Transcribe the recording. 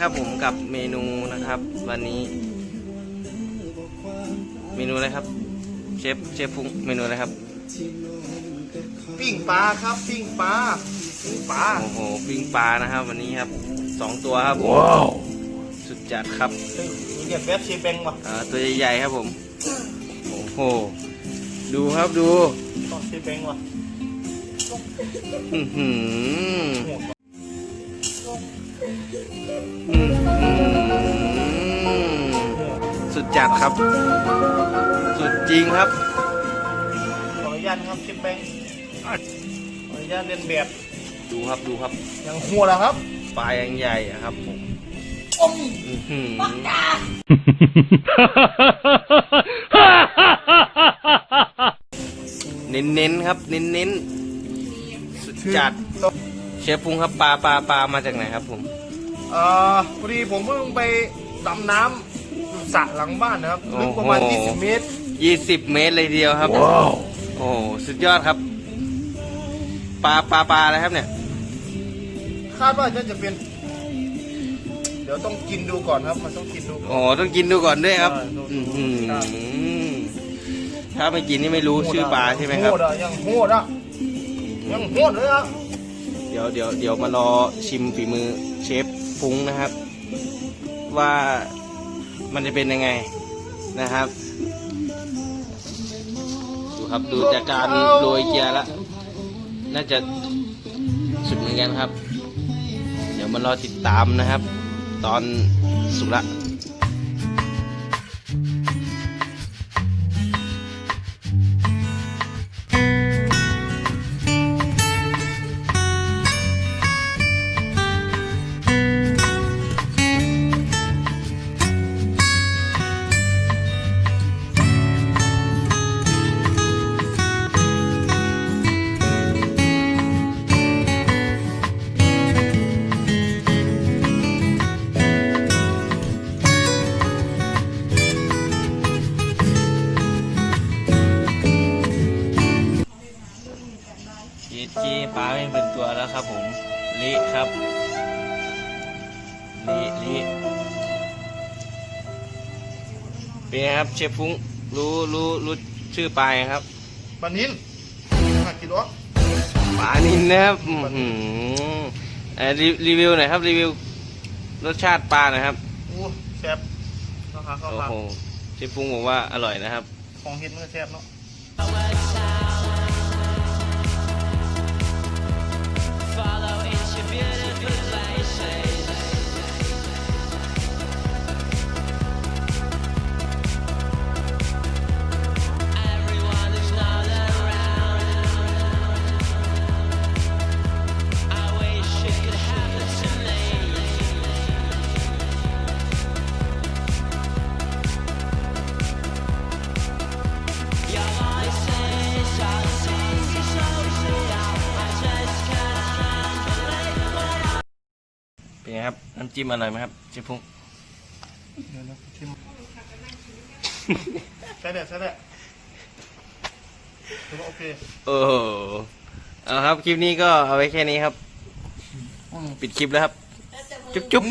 ครับผมกับเมนูนะครับ วันนี้ เมนูอะไรครับ เชฟเชฟฟุ้งเมนูอะไรครับ ปิ้งปลาครับปิ้งปลาปิ้งปลาโอ้โหปิ้งปลานะครับ วันนี้ครับสองตัวครับว้าวสุดจัดครับเฮ้ยมีเดียดแบบชีเบงว่ะอ่าตัวใหญ่ๆครับผมโอ้โหดูครับดูต้องชีเบงว่ะอื้อหือ สุดจัดครับ สุดจริงครับ ขออนุญาตครับชีเบงขออนุญาตเรียนแบบ ดูครับดูครับย่างหัวแล้วครับปลายังใหญ่ครับผมอ้มอื้อหือเน้นๆครับ เน้นๆสุดจัด เชฟพุงครับปลาปลาปลามาจากไหนครับผม เอ่อพอดีผมเพิ่งไปดำน้ำสระหลังบ้านนะครับลึกประมาณ โอ้โห 20 เมตร 20 เมตรเลยทีเดียวครับ โอ้โหสุดยอดครับ ปลาปลาปลาอะไรครับเนี่ย คาดว่าจะจะเป็น เดี๋ยวต้องกินดูก่อนครับ มันต้องกินดูก่อนโอ้โหต้องกินดูก่อนด้วยครับใช่ต้องกิอื้นอหือครับถ้าไม่กินนี่ไม่รู้ชื่อปลาใช่ไหมครับ โหดอะยังโหดอะยังโหดเลยอะ เดี๋ยวเดี๋ยวเดี๋ยวมารอชิมฝีมือเชฟพุงนะครับ ว่ามันจะเป็นยังไงนะครับ ดูครับดูจากการโรยเกียร์แล้วน่าจะสุดเหมือนกันครับ เดี๋ยวมารอติดตามนะครับ ตอนสุกละ ปลาไม่เป็นตัวแล้วครับผมเละครับเละเละเป็นไงครับเชฟฟุ้งรู้รู้รู้ชื่อปลายังครับปลานินหักกิโลปลานินนะครับอื้อหือเอ่อรีรีวิวหน่อยครับรีวิวรสชาติปลาหน่อยครับอู้แซ่บราคาเข้าโอ้พันโหเชฟฟุ้งบอกว่าอร่อยนะครับ ของเห็ดมันก็แซ่บเนาะ ครับ น้ำจิ้มอร่อยไหมครับเชฟฟุ้งเดี๋ยวนะชิมใช่แหละใช่แหละถือว่าโอเคโอ้โหเอาครับ คลิปนี้ก็เอาไว้แค่นี้ครับปิดคลิปแล้วครับ จุ๊บจุ๊บ